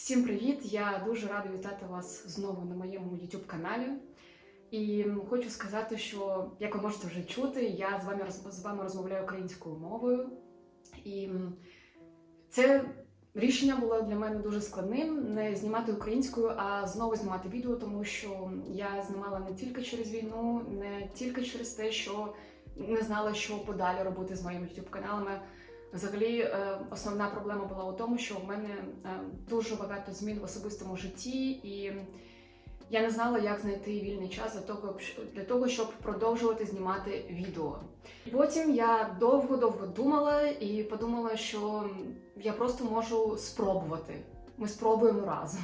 Всім привіт! Я дуже рада вітати вас знову на моєму YouTube каналі. І хочу сказати, що як ви можете вже чути, я з вами з вами розмовляю українською мовою. І це рішення було для мене дуже складним не знімати українською, а знову знімати відео, тому що я знімала не тільки через війну, не тільки через те, що не знала, що подалі робити з моїми YouTube каналами. Взагалі, е, основна проблема була у тому, що в мене е, дуже багато змін в особистому житті, і я не знала, як знайти вільний час для того, для того, щоб продовжувати знімати відео. Потім я довго-довго думала і подумала, що я просто можу спробувати. Ми спробуємо разом.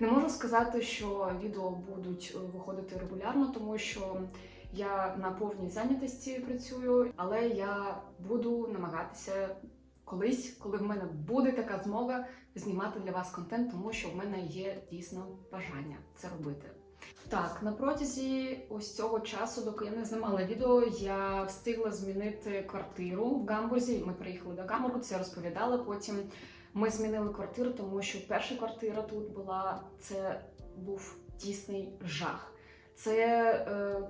Не можу сказати, що відео будуть е, виходити регулярно, тому що я на повній зайнятості працюю, але я буду намагатися колись, коли в мене буде така змога, знімати для вас контент, тому що в мене є дійсно бажання це робити. Так, на протязі ось цього часу, доки я не знімала відео, я встигла змінити квартиру в Гамбурзі. Ми приїхали до Гамбургу, це розповідала. Потім ми змінили квартиру, тому що перша квартира тут була це був дійсний жах. Це е,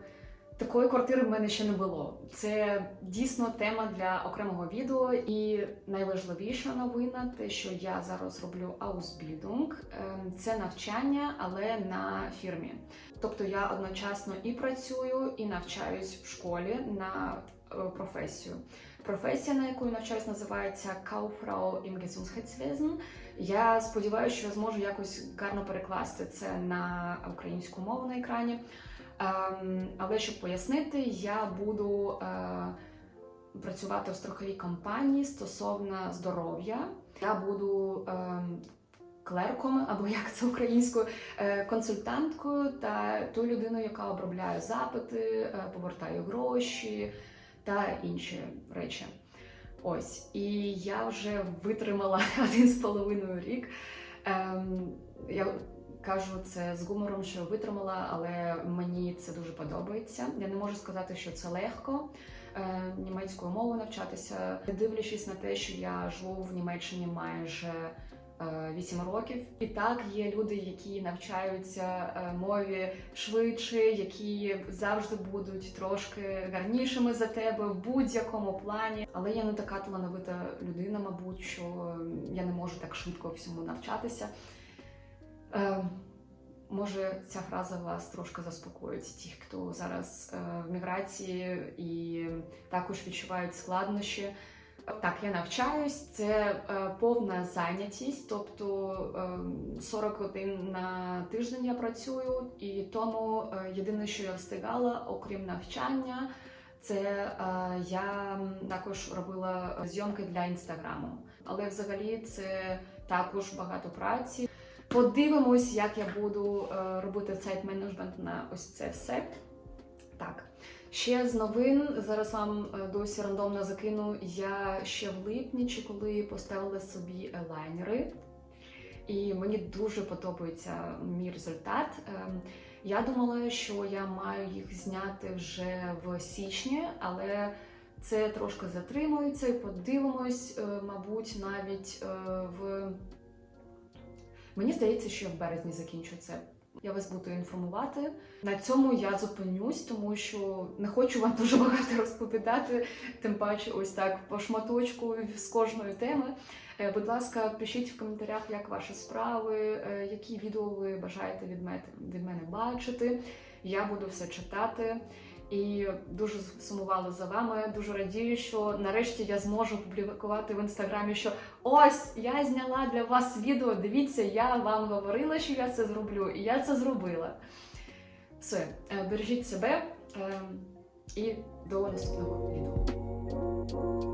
Такої квартири в мене ще не було. Це дійсно тема для окремого відео. І найважливіша новина, те, що я зараз роблю Ausbildung, ем, це навчання, але на фірмі. Тобто я одночасно і працюю, і навчаюсь в школі на е, професію. Професія, на яку я навчаюсь, називається Kauffrau im Gesundheitswesen. Я сподіваюся, що я зможу якось гарно перекласти це на українську мову на екрані. Ем, але щоб пояснити, я буду е, працювати в страховій компанії стосовно здоров'я. Я буду ем, клерком, або як це українською, е, консультанткою та тою людиною, яка обробляє запити, е, повертає гроші та інші речі. Ось, і я вже витримала один з половиною рік. Ем, я кажу це з гумором, що витримала, але мені це дуже подобається. Я не можу сказати, що це легко е, німецькою мовою навчатися, не дивлячись на те, що я живу в Німеччині майже. е, 8 років, і так є люди, які навчаються е, мові швидше, які завжди будуть трошки гарнішими за тебе в будь-якому плані. Але я не така талановита людина, мабуть, що е, я не можу так швидко всьому навчатися. Е, Може, ця фраза вас трошки заспокоїть, ті, хто зараз е, в міграції і також відчувають складнощі. Так, я навчаюсь, це е, повна зайнятість, тобто е, 40 годин на тиждень я працюю, і тому е, єдине, що я встигала, окрім навчання, це е, я також робила зйомки для інстаграму. Але взагалі це також багато праці. Подивимось, як я буду е, робити сайт менеджмент на ось це все. Так, ще з новин зараз вам е, досі рандомно закину. Я ще в липні чи коли поставила собі елайнери, і мені дуже подобається мій результат. Ем, Я думала, що я маю їх зняти вже в січні, але це трошки затримується подивимось, е, мабуть, навіть в Мені здається, що я в березні закінчу це. Я вас буду інформувати. На цьому я зупинюсь, тому що не хочу вам дуже багато розповідати, тим паче, ось так по шматочку з кожної теми. Е, Будь ласка, пишіть в коментарях, як ваші справи, е, які відео ви бажаєте від мене, від мене бачити. Я буду все читати. І дуже сумувала за вами. Дуже радію, що нарешті я зможу публікувати в інстаграмі, що ось я зняла для вас відео. Дивіться, я вам говорила, що я це зроблю, і я це зробила. Все, е, бережіть себе е, і до наступного відео.